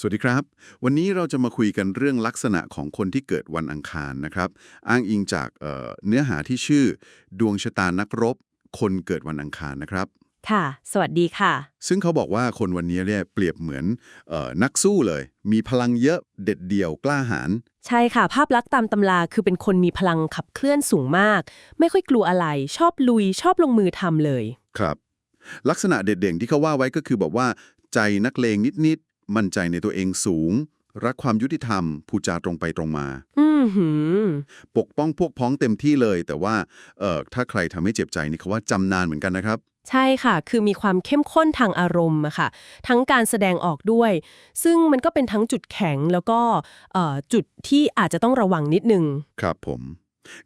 สวัสดีครับ วันนี้เราจะมาคุยกันเรื่องลักษณะของคนที่เกิดวันอังคารนะครับ อ้างอิงจากเอ่อเนื้อหาที่ชื่อ ดวงชะตานักรบ คนเกิดวันอังคารนะครับ ค่ะ สวัสดีค่ะ ซึ่งเขาบอกว่าคนวันนี้เนี่ยเปรียบเหมือนเออนักสู้เลย มีพลังเยอะเด็ดเดี่ยวกล้าหาญใช่ค่ะ ภาพลักษณ์ตามตำราคือเป็นคนมีพลังขับเคลื่อนสูงมาก ไม่ค่อยกลัวอะไร ชอบลุย ชอบลงมือทำเลย ครับ ลักษณะเด่นๆที่เขาว่าไว้ก็คือบอกว่า ใจนักเลงนิดๆ มั่นใจในตัวเองสูง รักความยุติธรรมพูดจาตรงไปตรงมา อือหือ ปกป้องพวกพ้องเต็มที่เลย แต่ว่าเอ่อถ้าใครทำให้เจ็บใจนี่เขาว่าจำนานเหมือนกันนะครับ ใช่ค่ะ คือมีความเข้มข้นทางอารมณ์อะค่ะ ทั้งการแสดงออกด้วย ซึ่งมันก็เป็นทั้งจุดแข็งแล้วก็เอ่อจุดที่อาจจะต้องระวังนิดนึง ครับผม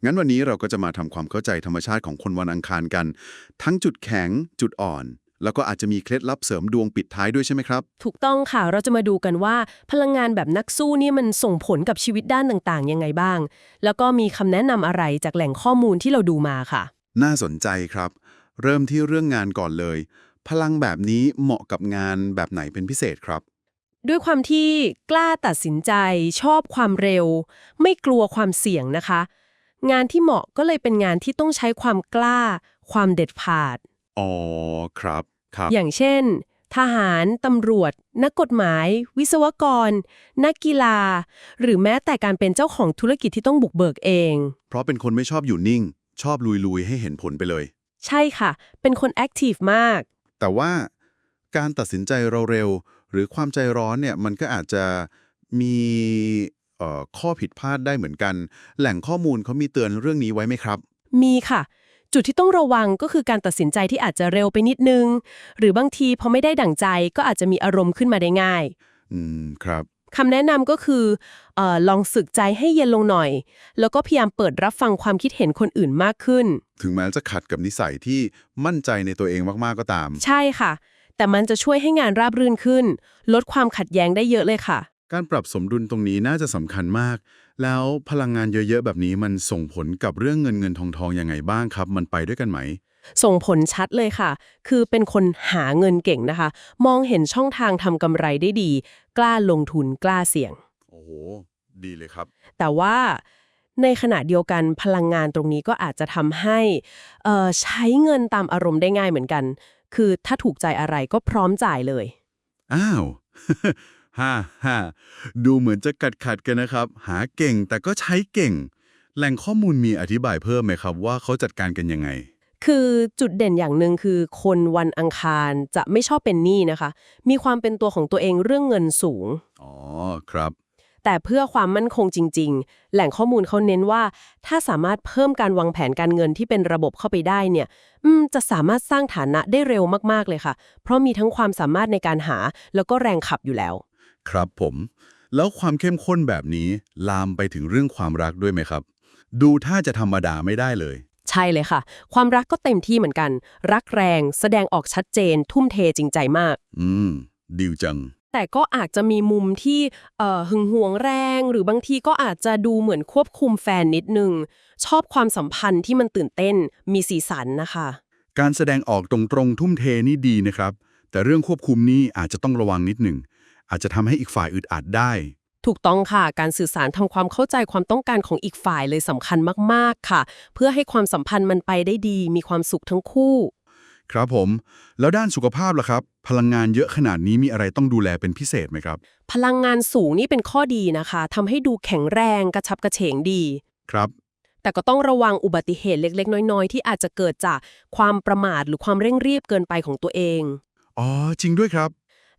งั้นวันนี้เราก็จะมาทำความเข้าใจธรรมชาติของคนวันอังคารกัน ทั้งจุดแข็งจุดอ่อน แล้วก็อาจจะมีเคล็ดลับเสริมดวงปิดท้ายด้วยใช่ไหมครับ ถูกต้องค่ะ เราจะมาดูกันว่าพลังงานแบบนักสู้นี่มันส่งผลกับชีวิตด้านต่างๆ ยังไงบ้าง แล้วก็มีคำแนะนำอะไรจากแหล่งข้อมูลที่เราดูมาค่ะ น่าสนใจครับ เริ่มที่เรื่องงานก่อนเลย พลังแบบนี้เหมาะกับงานแบบไหนเป็นพิเศษครับ ด้วยความที่กล้าตัดสินใจ ชอบความเร็ว ไม่กลัวความเสี่ยงนะคะ งานที่เหมาะก็เลยเป็นงานที่ต้องใช้ความกล้า ความเด็ดขาด อ๋อครับ ครับ อย่างเช่น ทหาร ตำรวจ นักกฎหมาย วิศวกร นักกีฬา หรือแม้แต่การเป็นเจ้าของธุรกิจที่ต้องบุกเบิกเอง เพราะเป็นคนไม่ชอบอยู่นิ่ง ชอบลุยๆ ให้เห็นผลไปเลย ใช่ค่ะ เป็นคนแอคทีฟมาก แต่ว่าการตัดสินใจเร็วๆหรือความใจร้อนเนี่ยมันก็อาจจะมีเอ่อข้อผิดพลาดได้เหมือนกัน แหล่งข้อมูลเขามีเตือนเรื่องนี้ไว้ไหมครับ มีค่ะ จุดที่ต้องระวังก็คือการตัดสินใจที่อาจจะเร็วไปนิดนึง หรือบางทีพอไม่ได้ดั่งใจก็อาจจะมีอารมณ์ขึ้นมาได้ง่าย อืมครับคำแนะนำก็คือเออลองสึกใจให้เย็นลงหน่อย แล้วก็พยายามเปิดรับฟังความคิดเห็นคนอื่นมากขึ้น ถึงแม้จะขัดกับนิสัยที่มั่นใจในตัวเองมากๆก็ตาม ใช่ค่ะ แต่มันจะช่วยให้งานราบรื่นขึ้น ลดความขัดแย้งได้เยอะเลยค่ะ การปรับสมดุลตรงนี้น่าจะสำคัญมาก แล้วพลังงานเยอะๆ แบบนี้มันส่งผลกับเรื่องเงินเงินทองทองยังไงบ้างครับ มันไปด้วยกันไหม ส่งผลชัดเลยค่ะ คือเป็นคนหาเงินเก่งนะคะ มองเห็นช่องทางทำกำไรได้ดี กล้าลงทุนกล้าเสี่ยง โอ้โห ดีเลยครับ แต่ว่าในขณะเดียวกันพลังงานตรงนี้ก็อาจจะทำให้เอ่อใช้เงินตามอารมณ์ได้ง่ายเหมือนกัน คือถ้าถูกใจอะไรก็พร้อมจ่ายเลย อ้าว ฮ่าฮ่าดูเหมือนจะกัดขัดกันนะครับ หาเก่งแต่ก็ใช้เก่ง แหล่งข้อมูลมีอธิบายเพิ่มไหมครับ ว่าเขาจัดการกันยังไง คือจุดเด่นอย่างหนึ่งคือ คนวันอังคารจะไม่ชอบเป็นหนี้นะคะ มีความเป็นตัวของตัวเองเรื่องเงินสูง อ๋อครับ แต่เพื่อความมั่นคงจริง ๆ แหล่งข้อมูลเขาเน้นว่า ถ้าสามารถเพิ่มการวางแผนการเงินที่เป็นระบบเข้าไปได้เนี่ยอืมจะสามารถสร้างฐานะได้เร็วมากๆเลยค่ะ เพราะมีทั้งความสามารถในการหาแล้วก็แรงขับอยู่แล้ว ครับผม แล้วความเข้มข้นแบบนี้ลามไปถึงเรื่องความรักด้วยไหมครับ ดูถ้าจะธรรมดาไม่ได้เลย ใช่เลยค่ะ ความรักก็เต็มที่เหมือนกัน รักแรงแสดงออกชัดเจน ทุ่มเทจริงใจมาก อืมดิวจัง แต่ก็อาจจะมีมุมที่เอ่อหึงหวงแรง หรือบางทีก็อาจจะดูเหมือนควบคุมแฟนนิดนึง ชอบความสัมพันธ์ที่มันตื่นเต้นมีสีสันนะคะ การแสดงออกตรงๆทุ่มเทนี่ดีนะครับ แต่เรื่องควบคุมนี่อาจจะต้องระวังนิดหนึ่ง อาจจะทำให้อีกฝ่ายอึดอัดได้ ถูกต้องค่ะ การสื่อสารทำความเข้าใจความต้องการของอีกฝ่ายเลยสำคัญมากๆค่ะ เพื่อให้ความสัมพันธ์มันไปได้ดี มีความสุขทั้งคู่ ครับผม แล้วด้านสุขภาพล่ะครับ พลังงานเยอะขนาดนี้มีอะไรต้องดูแลเป็นพิเศษไหมครับ พลังงานสูงนี่เป็นข้อดีนะคะทำให้ดูแข็งแรงกระชับกระเฉงดี ครับแต่ก็ต้องระวังอุบัติเหตุเล็ก ๆ น้อย ๆ ที่อาจจะเกิดจากความประมาทหรือความเร่งรีบเกินไปของตัวเอง อ๋อ จริงด้วยครับ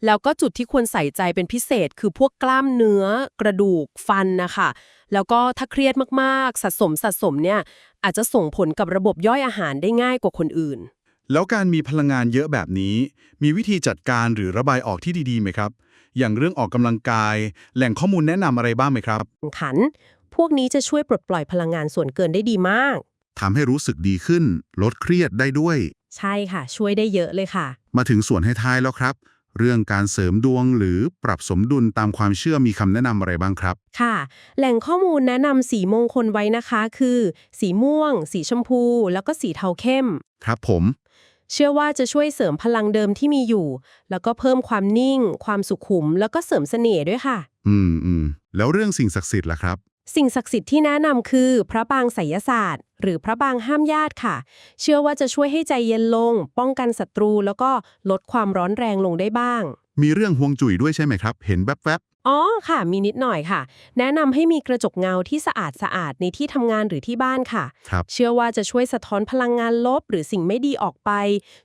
แล้วก็จุดที่ควรใส่ใจเป็นพิเศษ คือพวกกล้ามเนื้อ กระดูกฟันนะคะแล้วก็ถ้าเครียดมากๆสะสมสะสมเนี่ยอาจจะส่งผลกับระบบย่อยอาหารได้ง่ายกว่าคนอื่น แล้วการมีพลังงานเยอะแบบนี้ มีวิธีจัดการหรือระบายออกที่ดีๆไหมครับ อย่างเรื่องออกกำลังกาย แหล่งข้อมูลแนะนำอะไรบ้างไหมครับขัน พวกนี้จะช่วยปลดปล่อยพลังงานส่วนเกินได้ดีมากทำให้รู้สึกดีขึ้น ลดเครียดได้ด้วย ใช่ค่ะ ช่วยได้เยอะเลยค่ะ มาถึงส่วนให้ท้ายแล้วครับ เรื่องการเสริมดวงหรือปรับสมดุลตามความเชื่อมีคำแนะนำอะไรบ้างครับ ค่ะ แหล่งข้อมูลแนะนำสีมงคลไว้นะคะ คือ สีม่วง สีชมพู แล้วก็สีเทาเข้ม ครับผม เชื่อว่าจะช่วยเสริมพลังเดิมที่มีอยู่ แล้วก็เพิ่มความนิ่ง ความสุขุม แล้วก็เสริมเสน่ห์ด้วยค่ะ อืมอืมแล้วเรื่องสิ่งศักดิ์สิทธิ์ล่ะครับ สิ่งศักดิ์สิทธิ์ที่แนะนำคือ พระปางไสยศาสตร์ หรือพระปางห้ามญาติค่ะ เชื่อว่าจะช่วยให้ใจเย็นลง ป้องกันศัตรู แล้วก็ลดความร้อนแรงลงได้บ้าง มีเรื่องฮวงจุ๋ยด้วยใช่ไหมครับ เห็นแวบอ๋อค่ะ มีนิดหน่อยค่ะ แนะนำให้มีกระจกเงาที่สะอาดสะอาดในที่ทำงานหรือที่บ้านค่ะๆครับเชื่อว่าจะช่วยสะท้อนพลังงานลบ หรือสิ่งไม่ดีออกไป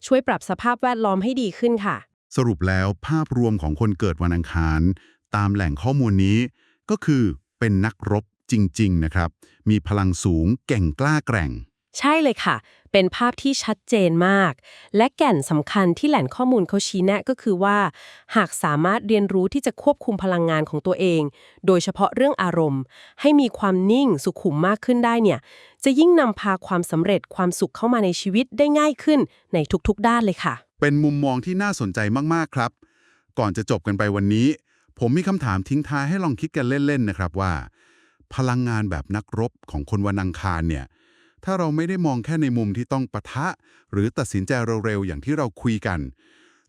ช่วยปรับสภาพแวดล้อมให้ดีขึ้นค่ะ สรุปแล้วภาพรวมของคนเกิดวันอังคาร ตามแหล่งข้อมูลนี้ ก็คือเป็นนักรบ จริง ๆ นะครับ มีพลังสูงเก่งกล้าแกร่ง ใช่เลยค่ะ เป็นภาพที่ชัดเจนมาก และแก่นสำคัญที่แหล่งข้อมูลเขาชี้แนะก็คือว่า หากสามารถเรียนรู้ที่จะควบคุมพลังงานของตัวเอง โดยเฉพาะเรื่องอารมณ์ ให้มีความนิ่งสุขุมมากขึ้นได้เนี่ย จะยิ่งนำพาความสำเร็จความสุขเข้ามาในชีวิตได้ง่ายขึ้นในทุกๆ ด้านเลยค่ะ เป็นมุมมองที่น่าสนใจมาก ๆ ครับ ก่อนจะจบกันไปวันนี้ ผมมีคำถามทิ้งท้ายให้ลองคิดกันเล่น ๆ นะครับว่า พลังงานแบบนักรบของคนวันอังคารเนี่ย ถ้าเราไม่ได้มองแค่ในมุมที่ต้องปะทะ หรือตัดสินใจเร็วๆอย่างที่เราคุยกัน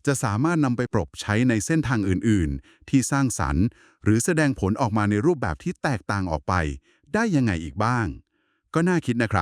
จะสามารถนำไปปรับใช้ในเส้นทางอื่นๆ ที่สร้างสรรค์ หรือแสดงผลออกมาในรูปแบบที่แตกต่างออกไป ได้ยังไงอีกบ้าง ก็น่าคิดนะครับ